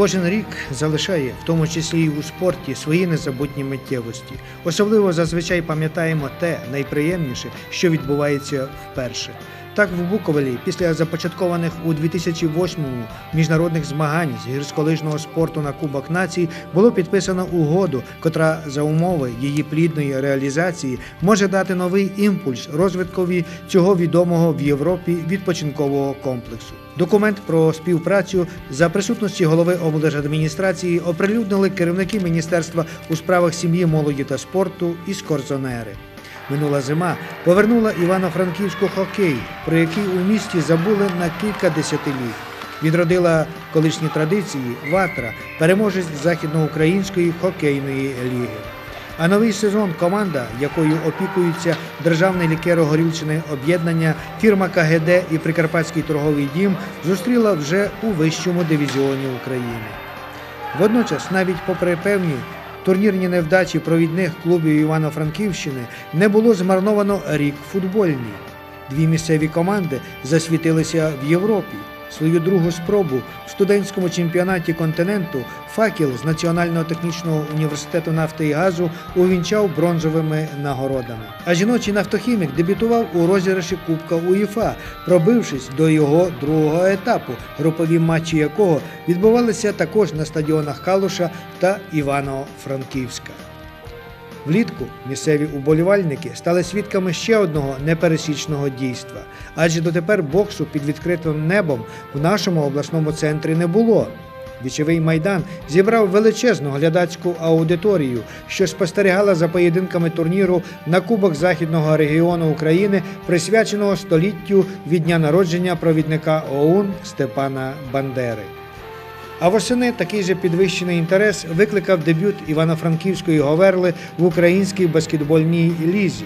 Кожен рік залишає, в тому числі і у спорті, свої незабутні миттєвості. Особливо зазвичай пам'ятаємо те найприємніше, що відбувається вперше. Так в Буковелі після започаткованих у 2008-му міжнародних змагань з гірськолижного спорту на Кубок націй було підписано угоду, котра за умови її плідної реалізації може дати новий імпульс розвиткові цього відомого в Європі відпочинкового комплексу. Документ про співпрацю за присутності голови облдержадміністрації оприлюднили керівники міністерства у справах сім'ї, молоді та спорту і скорзонери. Минула зима повернула Івано-Франківську хокей, про який у місті забули на кілька десятиліть. Відродила колишні традиції Ватра, переможець західноукраїнської хокейної ліги. А новий сезон команда, якою опікується Державне лікеро-горілчне об'єднання, фірма КГД і Прикарпатський торговий дім, зустріла вже у вищому дивізіоні України. Водночас, навіть попри певні турнірні невдачі провідних клубів Івано-Франківщини, не було змарновано рік футбольний. Дві місцеві команди засвітилися в Європі. Свою другу спробу в студентському чемпіонаті континенту факел з Національного технічного університету нафти і газу увінчав бронзовими нагородами. А жіночий нафтохімік дебютував у розіграші Кубка УЄФА, пробившись до його другого етапу, групові матчі якого відбувалися також на стадіонах Калуша та Івано-Франківська. Влітку місцеві уболівальники стали свідками ще одного непересічного дійства, адже дотепер боксу під відкритим небом в нашому обласному центрі не було. Вічовий майдан зібрав величезну глядацьку аудиторію, що спостерігала за поєдинками турніру на Кубок Західного регіону України, присвяченого століттю від дня народження провідника ОУН Степана Бандери. А восени такий же підвищений інтерес викликав дебют Івано-Франківської Говерли в українській баскетбольній лізі.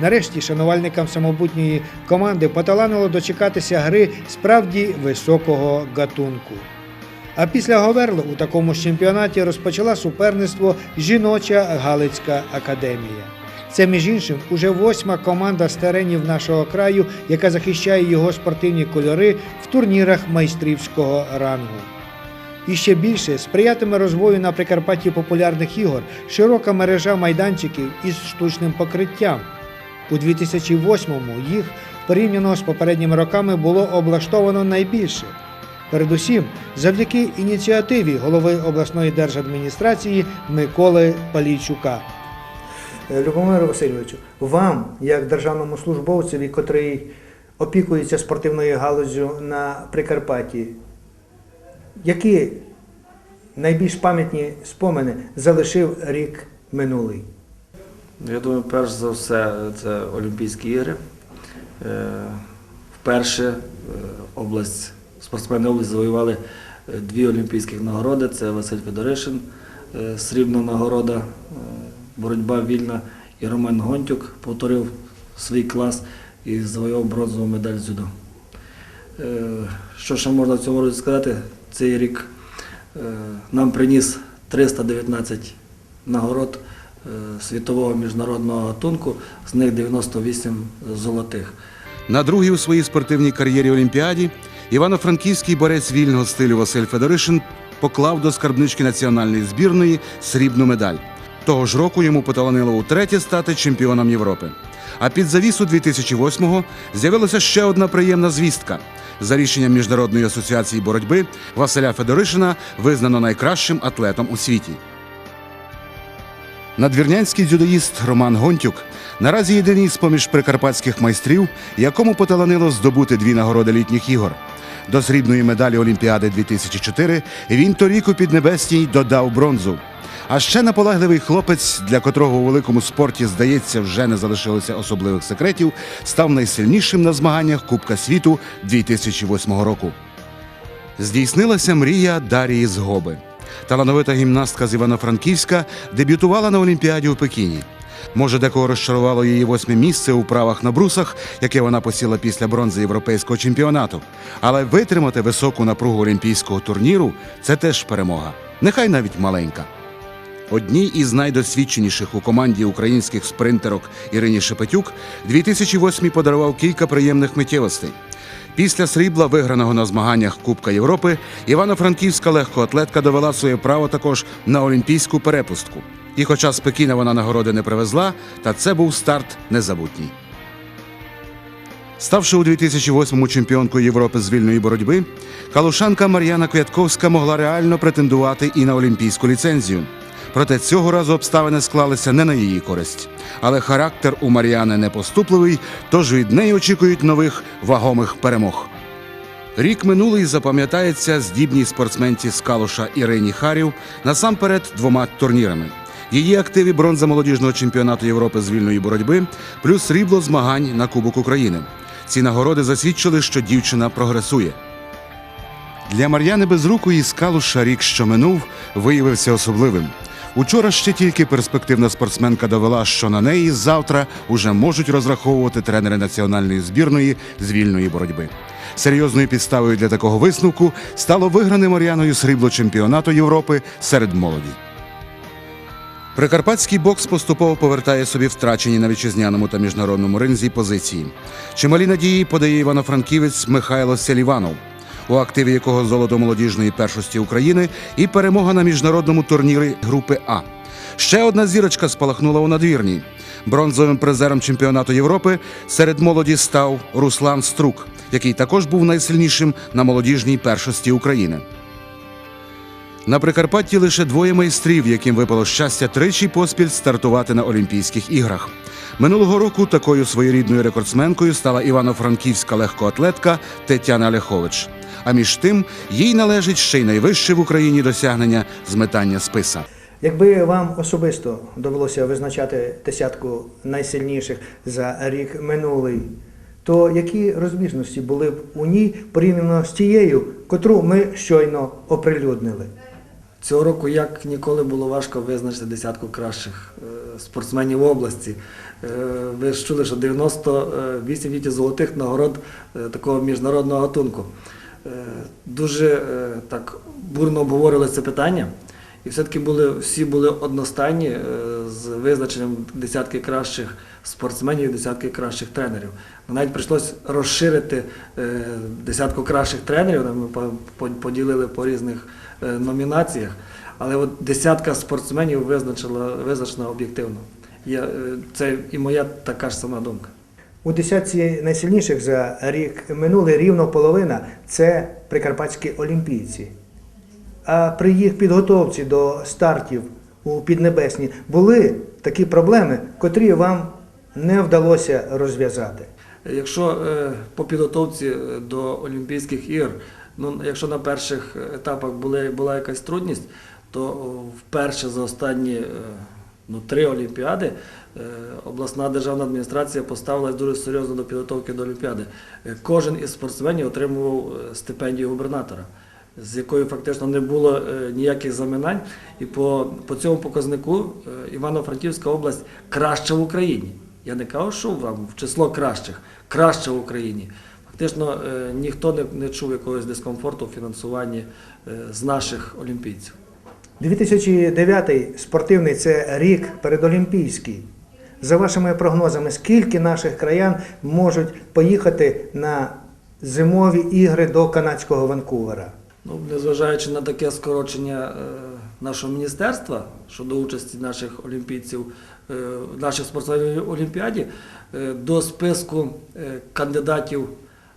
Нарешті шанувальникам самобутньої команди поталанило дочекатися гри справді високого гатунку. А після Говерли у такому ж чемпіонаті розпочала суперництво жіноча Галицька академія. Це, між іншим, уже восьма команда з теренів нашого краю, яка захищає його спортивні кольори в турнірах майстрівського рангу. І ще більше сприятиме розвою на Прикарпатті популярних ігор широка мережа майданчиків із штучним покриттям. У 2008-му їх порівняно з попередніми роками було облаштовано найбільше. Передусім, завдяки ініціативі голови обласної держадміністрації Миколи Палійчука. Любомиру Васильовичу, вам, як державному службовцеві, котрий опікується спортивною галузю на Прикарпатті, які найбільш пам'ятні спомини залишив рік минулий? Я думаю, перш за все, це Олімпійські ігри. Е, Вперше е, область, спортсмени області завоювали е, дві олімпійських нагороди. Це Василь Федоришин, срібна нагорода, боротьба вільна. І Роман Гонтюк повторив свій клас і завоював бронзову медаль дзюдо. Е, Що ще можна в цьому році сказати? Цей рік е, нам приніс 319 нагород е, світового міжнародного гатунку, з них 98 золотих. На другій у своїй спортивній кар'єрі Олімпіаді івано-франківський борець вільного стилю Василь Федоришин поклав до скарбнички національної збірної срібну медаль. Того ж року йому поталанило утретє стати чемпіоном Європи. А під завісу 2008-го з'явилася ще одна приємна звістка. За рішенням Міжнародної асоціації боротьби Василя Федоришина визнано найкращим атлетом у світі. Надвірнянський дзюдоїст Роман Гонтюк наразі єдиний з поміж прикарпатських майстрів, якому поталанило здобути дві нагороди літніх ігор. До срібної медалі Олімпіади 2004 він торік у Піднебесній додав бронзу. А ще наполегливий хлопець, для котрого у великому спорті, здається, вже не залишилося особливих секретів, став найсильнішим на змаганнях Кубка світу 2008 року. Здійснилася мрія Дарії Згоби. Талановита гімнастка з Івано-Франківська дебютувала на Олімпіаді у Пекіні. Може, декого розчарувало її восьме місце у правах на брусах, яке вона посіла після бронзи європейського чемпіонату. Але витримати високу напругу олімпійського турніру це теж перемога, нехай навіть маленька. Одній із найдосвідченіших у команді українських спринтерок Ірині Шепетюк 2008 подарував кілька приємних миттєвостей. Після срібла, виграного на змаганнях Кубка Європи, Івано-Франківська легкоатлетка довела своє право також на олімпійську перепустку. І хоча з Пекіна вона нагороди не привезла, та це був старт незабутній. Ставши у 2008-му чемпіонкою Європи з вільної боротьби, калушанка Мар'яна Квятковська могла реально претендувати і на олімпійську ліцензію. Проте цього разу обставини склалися не на її користь. Але характер у Мар'яни непоступливий, тож від неї очікують нових вагомих перемог. Рік минулий запам'ятається здібній спортсменці з Калуша Ірині Харів насамперед двома турнірами. Її активі бронза молодіжного чемпіонату Європи з вільної боротьби, плюс срібло змагань на Кубок України. Ці нагороди засвідчили, що дівчина прогресує. Для Мар'яни Безрукої з Калуша рік, що минув, виявився особливим. Учора ще тільки перспективна спортсменка довела, що на неї завтра уже можуть розраховувати тренери національної збірної з вільної боротьби. Серйозною підставою для такого висновку стало вигране Мар'яною срібло чемпіонату Європи серед молоді. Прикарпатський бокс поступово повертає собі втрачені на вітчизняному та міжнародному ринзі позиції. Чималі надії подає івано-франківець Михайло Селіванов, у активі якого золото молодіжної першості України і перемога на міжнародному турнірі групи А. Ще одна зірочка спалахнула у надвірній. Бронзовим призером чемпіонату Європи серед молоді став Руслан Струк, який також був найсильнішим на молодіжній першості України. На Прикарпатті лише двоє майстрів, яким випало щастя тричі поспіль стартувати на Олімпійських іграх. Минулого року такою своєрідною рекордсменкою стала івано-франківська легкоатлетка Тетяна Ляхович. А між тим їй належить ще й найвище в Україні досягнення з метання списа. Якби вам особисто довелося визначати десятку найсильніших за рік минулий, то які розбіжності були б у ній порівняно з тією, котру ми щойно оприлюднили? Цього року як ніколи було важко визначити десятку кращих е, спортсменів області. Е, Ви ж чули, що 98 тільки золотих нагород е, такого міжнародного гатунку. Дуже так бурно обговорили це питання. І все-таки були, всі були одностайні з визначенням десятки кращих спортсменів десятки кращих тренерів. Ну, Навіть прийшлось розширити десятку кращих тренерів, ми по- по- поділили по різних номінаціях, але от десятка спортсменів визначила, визначена об'єктивно. Я, е, це і моя така ж сама думка. У десятці найсильніших за рік минулий рівно половина це прикарпатські олімпійці. А при їх підготовці до стартів у Піднебесні були такі проблеми, котрі вам не вдалося розв'язати. Якщо е, по підготовці е, до Олімпійських ігор, ну якщо на перших етапах були, була якась трудність, то вперше за останні е, ну, три Олімпіади е, обласна державна адміністрація поставилась дуже серйозно до підготовки до Олімпіади. Е, Кожен із спортсменів отримував стипендію губернатора. З якою фактично не було ніяких заминань, і по, по цьому показнику Івано-Франківська область краща в Україні. Я не кажу, що вам в число кращих, краще в Україні. Фактично е, ніхто не, не чув якогось дискомфорту в фінансуванні е, з наших олімпійців. 2009 спортивний це рік передолімпійський. За вашими прогнозами, скільки наших краян можуть поїхати на зимові ігри до канадського Ванкувера? Ну, незважаючи на таке скорочення е, нашого міністерства щодо участі наших олімпійців, наших спортсменів в Олімпіаді, до списку кандидатів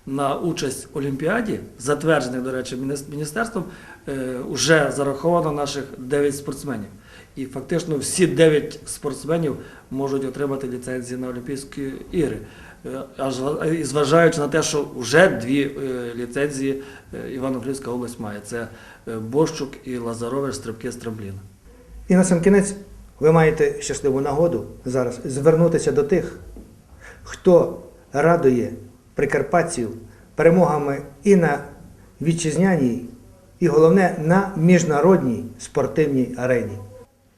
на участь в Олімпіаді, затверджених, до речі, міністерством, е, вже зараховано наших 9 спортсменів. І фактично всі 9 спортсменів можуть отримати ліцензії на Олімпійські ігри. Е, Аж і зважаючи на те, що вже дві е, ліцензії е, Івано-Франківська область має. Це е, Борщук і Лазарович стрибки з трампліна. І на сам кінець ви маєте щасливу нагоду зараз звернутися до тих, хто радує прикарпатців перемогами і на вітчизняній, і головне на міжнародній спортивній арені.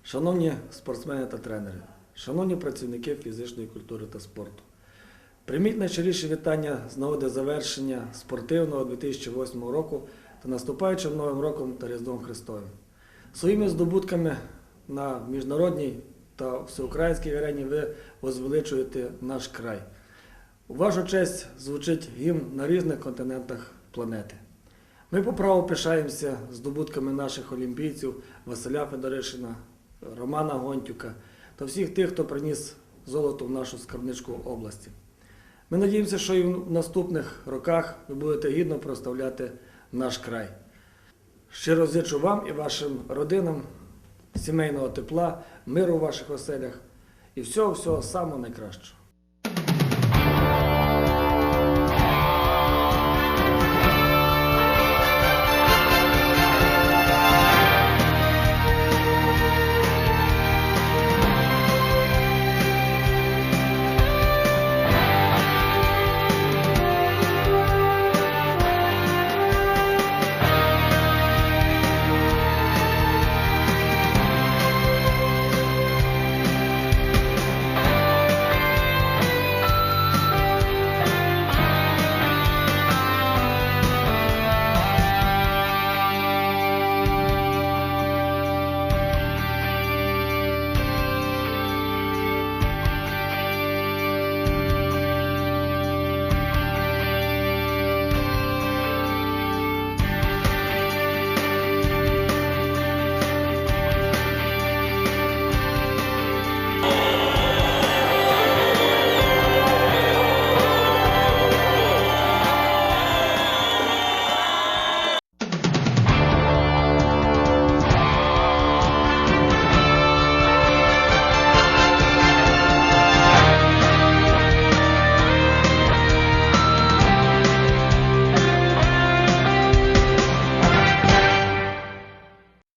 Шановні спортсмени та тренери, шановні працівники фізичної культури та спорту, прийміть найщиріше вітання з нагоди завершення спортивного 2008 року та наступаючим Новим роком та Різдвом Христовим. Своїми здобутками на міжнародній та всеукраїнській арені ви возвеличуєте наш край. У вашу честь звучить гімн на різних континентах планети. Ми по праву пишаємося здобутками наших олімпійців Василя Федоришина, Романа Гонтюка та всіх тих, хто приніс золото в нашу скарбничку області. Ми надіємося, що і в наступних роках ви будете гідно проставляти наш край. Щиро зичу вам і вашим родинам сімейного тепла, миру в ваших оселях і всього-всього самого найкращого.